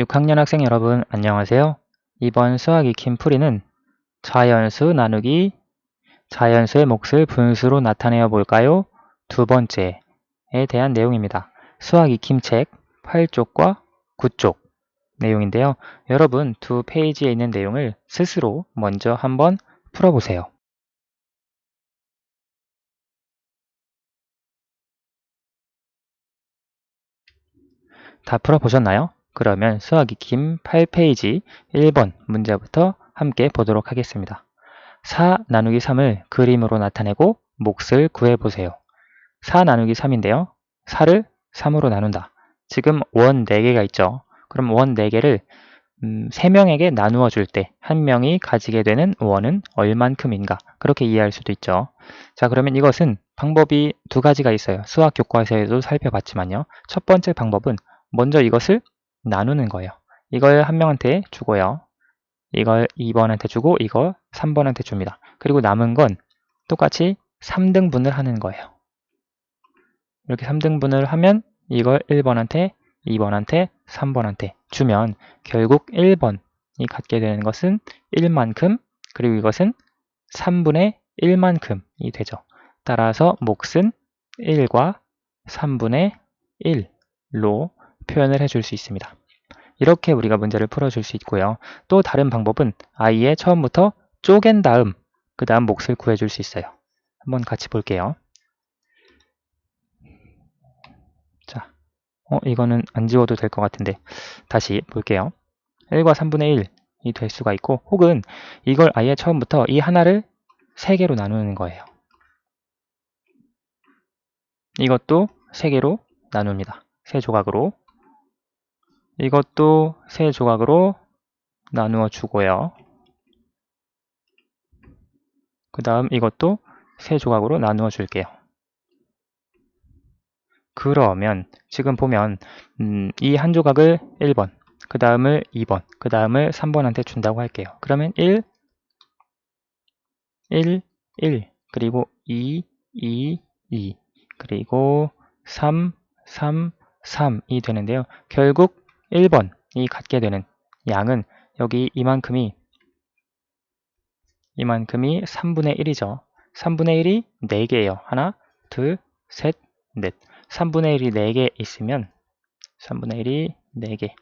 6학년 학생 여러분 안녕하세요. 이번 수학 익힘 풀이는 자연수 나누기 자연수의 몫을 분수로 나타내어 볼까요? 두 번째에 대한 내용입니다. 수학 익힘 책 8쪽과 9쪽 내용인데요. 여러분 두 페이지에 있는 내용을 스스로 먼저 한번 풀어보세요. 다 풀어보셨나요? 그러면 수학 익힘 8페이지 1번 문제부터 함께 보도록 하겠습니다. 4 나누기 3을 그림으로 나타내고 몫을 구해보세요. 4 나누기 3인데요. 4를 3으로 나눈다. 지금 원 4개가 있죠. 그럼 원 4개를 음, 3명에게 나누어 줄 때 한 명이 가지게 되는 원은 얼만큼인가 그렇게 이해할 수도 있죠. 자 그러면 이것은 방법이 두 가지가 있어요. 수학 교과서에도 살펴봤지만요. 첫 번째 방법은 먼저 이것을 나누는 거예요. 이걸 한 명한테 주고요. 이걸 2번한테 주고 이걸 3번한테 줍니다. 그리고 남은 건 똑같이 3등분을 하는 거예요. 이렇게 3등분을 하면 이걸 1번한테, 2번한테, 3번한테 주면 결국 1번이 갖게 되는 것은 1만큼 그리고 이것은 3분의 1만큼이 되죠. 따라서 몫은 1과 3분의 1로 표현을 해줄 수 있습니다. 이렇게 우리가 문제를 풀어줄 수 있고요. 또 다른 방법은 아이의 처음부터 쪼갠 다음 그 다음 몫을 구해줄 수 있어요. 한번 같이 볼게요. 자, 어, 이거는 안 지워도 될 것 같은데 다시 볼게요. 1과 3분의 1이 될 수가 있고 혹은 이걸 아예 처음부터 이 하나를 3개로 나누는 거예요. 이것도 3개로 나눕니다. 세 조각으로 이것도 세 조각으로 나누어 주고요. 그 다음 이것도 세 조각으로 나누어 줄게요. 그러면 지금 보면 음, 이 한 조각을 1번, 그 다음을 2번, 그 다음을 3번한테 준다고 할게요. 그러면 1, 1, 1, 그리고 2, 2, 2, 그리고 3, 3, 3이 되는데요. 결국 1번이 갖게 되는 양은 여기 이만큼이 이만큼이 3분의 1이죠. 3분의 1이 4개예요. 하나, 둘, 셋, 넷. 3분의 1이 4개 있으면 3분의 1이 4개.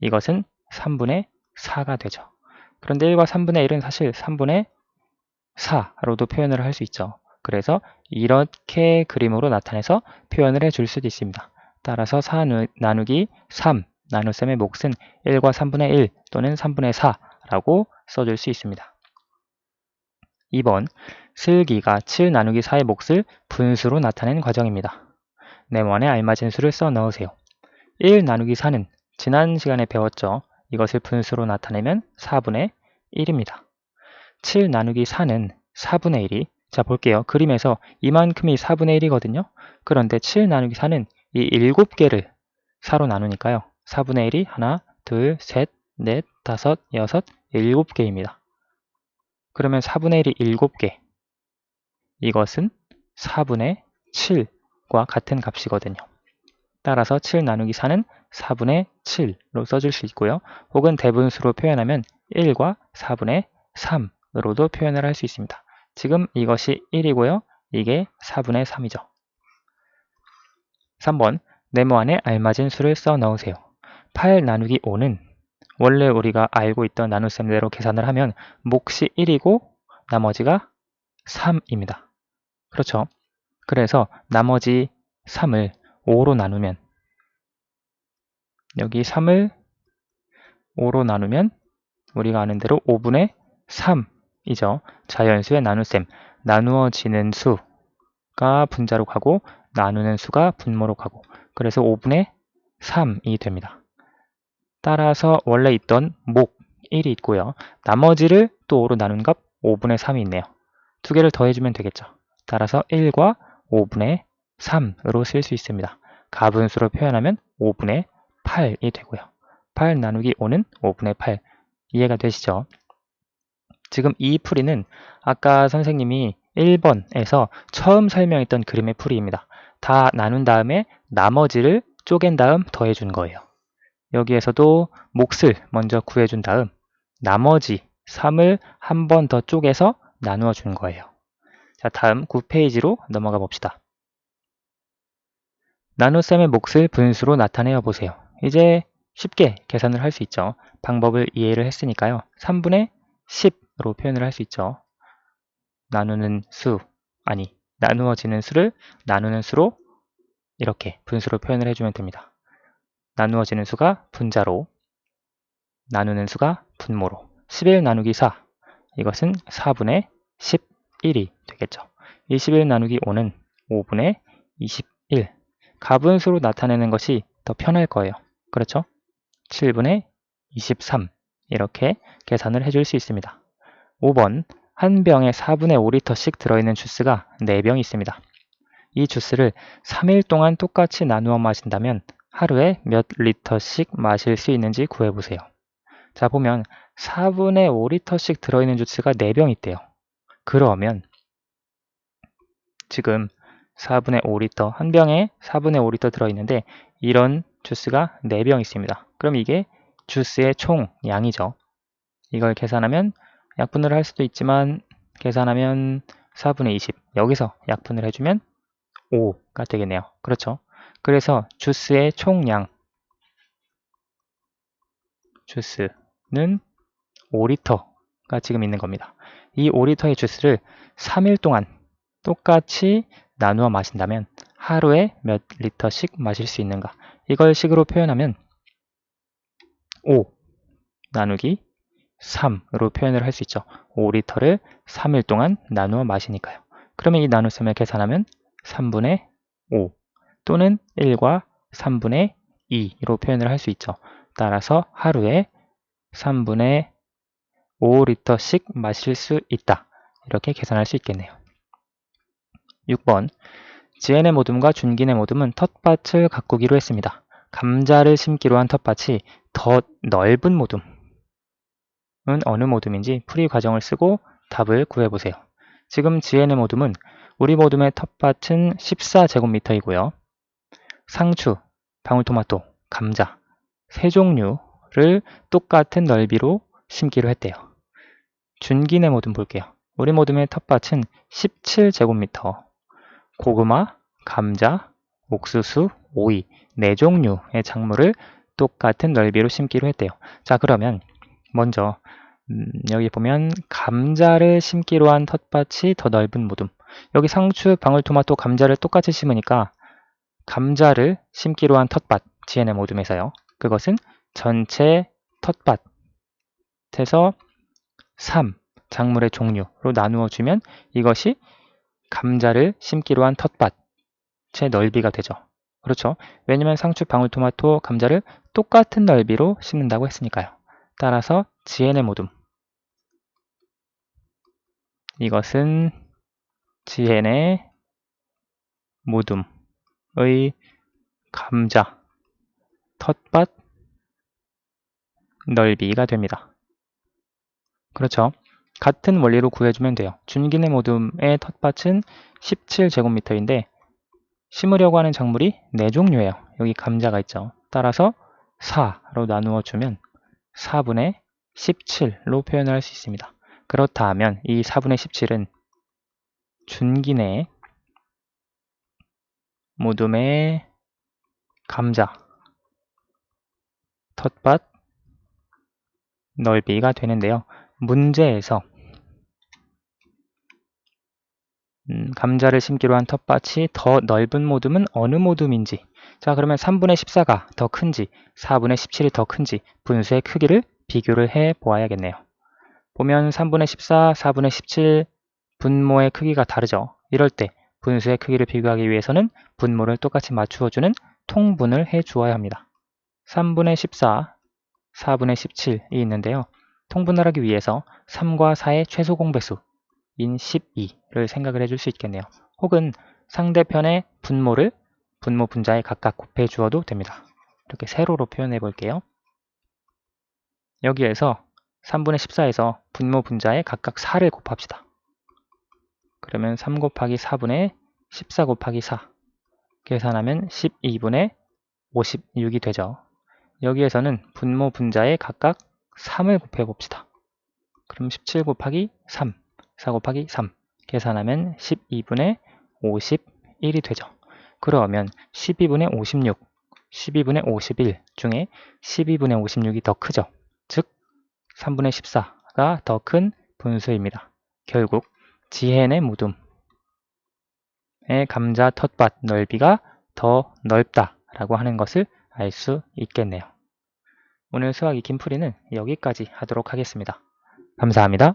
이것은 3분의 4가 되죠. 그런데 1과 3분의 1은 사실 3분의 4로도 표현을 할 수 있죠. 그래서 이렇게 그림으로 나타내서 표현을 해줄 수도 있습니다. 따라서 4 나누기 3 나눗셈의 몫은 1과 3분의 1 또는 3분의 4라고 써줄 수 있습니다. 2번 슬기가 7 나누기 4의 몫을 분수로 나타낸 과정입니다. 네모안에 알맞은 수를 써 넣으세요. 1 나누기 4는 지난 시간에 배웠죠. 이것을 분수로 나타내면 4분의 1입니다. 7 나누기 4는 4분의 1이 자 볼게요. 그림에서 이만큼이 4분의 1이거든요. 그런데 7 나누기 4는 이 7개를 4로 나누니까요. 4분의 1이 하나, 둘, 셋, 넷, 다섯, 여섯, 일곱 개입니다. 그러면 4분의 1이 7개. 이것은 4분의 7과 같은 값이거든요. 따라서 7 나누기 4는 4분의 7로 써줄 수 있고요. 혹은 대분수로 표현하면 1과 4분의 3으로도 표현을 할 수 있습니다. 지금 이것이 1이고요. 이게 4분의 3이죠. 3번 네모 안에 알맞은 수를 써 넣으세요. 8 나누기 5는 원래 우리가 알고 있던 나눗셈대로 계산을 하면 몫이 1이고 나머지가 3입니다. 그렇죠? 그래서 나머지 3을 5로 나누면 여기 3을 5로 나누면 우리가 아는 대로 5분의 3이죠. 자연수의 나눗셈 나누어지는 수가 분자로 가고 나누는 수가 분모로 가고 그래서 5분의 3이 됩니다. 따라서 원래 있던 목 1이 있고요. 나머지를 또 5로 나눈 값 5분의 3이 있네요. 두 개를 더해주면 되겠죠. 따라서 1과 5분의 3으로 쓸 수 있습니다. 가분수로 표현하면 5분의 8이 되고요. 8 나누기 5는 5분의 8 이해가 되시죠? 지금 이 풀이는 아까 선생님이 1번에서 처음 설명했던 그림의 풀이입니다. 다 나눈 다음에 나머지를 쪼갠 다음 더해준 거예요. 여기에서도 몫을 먼저 구해준 다음 나머지 3을 한 번 더 쪼개서 나누어 준 거예요. 자, 다음 9페이지로 넘어가 봅시다. 나눗셈의 몫을 분수로 나타내어 보세요. 이제 쉽게 계산을 할 수 있죠. 방법을 이해를 했으니까요. 3분의 10으로 표현을 할 수 있죠. 나누는 수, 아니, 나누어지는 수를 나누는 수로 이렇게 분수로 표현을 해주면 됩니다. 나누어지는 수가 분자로, 나누는 수가 분모로. 11 나누기 4, 이것은 4분의 11이 되겠죠. 21 나누기 5는 5분의 21. 가분수로 나타내는 것이 더 편할 거예요. 그렇죠? 7분의 23 이렇게 계산을 해줄 수 있습니다. 5번 한 병에 4분의 5리터씩 들어있는 주스가 4병 있습니다. 이 주스를 3일 동안 똑같이 나누어 마신다면 하루에 몇 리터씩 마실 수 있는지 구해보세요. 자 보면 4분의 5리터씩 들어있는 주스가 4병 있대요. 그러면 지금 4분의 5리터, 한 병에 4분의 5리터 들어있는데 이런 주스가 4병 있습니다. 그럼 이게 주스의 총 양이죠. 이걸 계산하면 약분을 할 수도 있지만 계산하면 4분의 20 여기서 약분을 해주면 5가 되겠네요. 그렇죠? 그래서 주스의 총량 주스는 5리터가 지금 있는 겁니다. 이 5리터의 주스를 3일 동안 똑같이 나누어 마신다면 하루에 몇 리터씩 마실 수 있는가? 이걸 식으로 표현하면 5 나누기 3으로 표현을 할 수 있죠. 5리터를 3일 동안 나누어 마시니까요. 그러면 이 나눗셈을 계산하면 3분의 5 또는 1과 3분의 2로 표현을 할 수 있죠. 따라서 하루에 3분의 5리터씩 마실 수 있다. 이렇게 계산할 수 있겠네요. 6번 지엔의 모둠과 준긴의 모둠은 텃밭을 가꾸기로 했습니다. 감자를 심기로 한 텃밭이 더 넓은 모둠은 어느 모둠인지 풀이 과정을 쓰고 답을 구해보세요. 지금 지엔의 모둠은 우리 모둠의 텃밭은 14제곱미터이고요. 상추, 방울토마토, 감자 세 종류를 똑같은 넓이로 심기로 했대요. 준긴의 모둠 볼게요. 우리 모둠의 텃밭은 17제곱미터 고구마, 감자, 옥수수, 오이 네 종류의 작물을 똑같은 넓이로 심기로 했대요. 자 그러면 먼저 음, 여기 보면 감자를 심기로 한 텃밭이 더 넓은 모둠 여기 상추, 방울토마토, 감자를 똑같이 심으니까 감자를 심기로 한 텃밭 지엔의 모둠에서요. 그것은 전체 텃밭에서 3 작물의 종류로 나누어 주면 이것이 감자를 심기로 한 텃밭의 넓이가 되죠. 그렇죠. 왜냐면 상추, 방울토마토, 감자를 똑같은 넓이로 심는다고 했으니까요. 따라서 지엔의 모둠 이것은 지엔의 모둠 의 감자 텃밭 넓이가 됩니다. 그렇죠. 같은 원리로 구해주면 돼요. 준기네 모둠의 텃밭은 17제곱미터인데 심으려고 하는 작물이 4종류예요. 여기 감자가 있죠. 따라서 4로 나누어 주면 4분의 17로 표현을 할수 있습니다. 그렇다면 이 4분의 17은 준기네 모둠의 감자 텃밭 넓이가 되는데요. 문제에서 음, 감자를 심기로 한 텃밭이 더 넓은 모둠은 어느 모둠인지 자 그러면 3분의 14가 더 큰지 4분의 17이 더 큰지 분수의 크기를 비교를 해 보아야겠네요. 보면 3분의 14, 4분의 17 분모의 크기가 다르죠. 이럴 때 분수의 크기를 비교하기 위해서는 분모를 똑같이 맞추어주는 통분을 해 주어야 합니다. 3분의 14, 4분의 17이 있는데요. 통분을 하기 위해서 3과 4의 최소 공배수인 12를 생각을 해줄 수 있겠네요. 혹은 상대편의 분모를 분모 분자에 각각 곱해 주어도 됩니다. 이렇게 세로로 표현해 볼게요. 여기에서 3분의 14에서 분모 분자에 각각 4를 곱합시다. 그러면 3 곱하기 4분의 14 곱하기 4 계산하면 12분의 56이 되죠. 여기에서는 분모 분자에 각각 3을 곱해 봅시다. 그럼 17 곱하기 3, 4 곱하기 3 계산하면 12분의 51이 되죠. 그러면 12분의 56, 12분의 51 중에 12분의 56이 더 크죠. 즉 3분의 14가 더 큰 분수입니다. 결국 지혜의 무둠의 감자 텃밭 넓이가 더 넓다 라고 하는 것을 알 수 있겠네요. 오늘 수학 익힌 풀이는 여기까지 하도록 하겠습니다. 감사합니다.